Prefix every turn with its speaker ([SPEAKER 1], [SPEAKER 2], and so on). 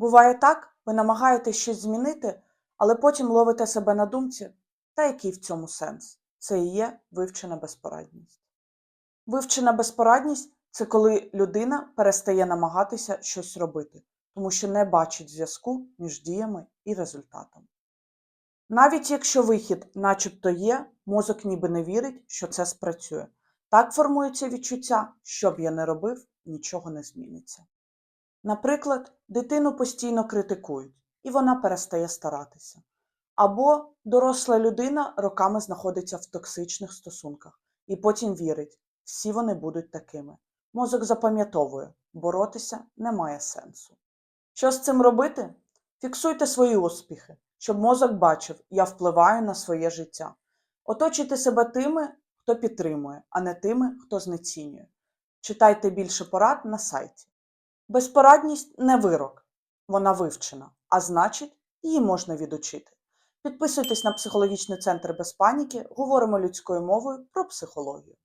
[SPEAKER 1] Буває так, ви намагаєтесь щось змінити, але потім ловите себе на думці, та який в цьому сенс? Це і є вивчена безпорадність. Вивчена безпорадність це коли людина перестає намагатися щось робити, тому що не бачить зв'язку між діями і результатом. Навіть якщо вихід начебто є, мозок ніби не вірить, що це спрацює. Так формується відчуття, що б я не робив, нічого не зміниться. Наприклад, дитину постійно критикують, і вона перестає старатися. Або доросла людина роками знаходиться в токсичних стосунках і потім вірить, всі вони будуть такими. Мозок запам'ятовує, боротися немає сенсу. Що з цим робити? Фіксуйте свої успіхи, щоб мозок бачив, я впливаю на своє життя. Оточуйте себе тими, хто підтримує, а не тими, хто знецінює. Читайте більше порад на сайті. Безпорадність не вирок, вона вивчена, а значить, її можна відучити. Підписуйтесь на психологічний центр без паніки, говоримо людською мовою про психологію.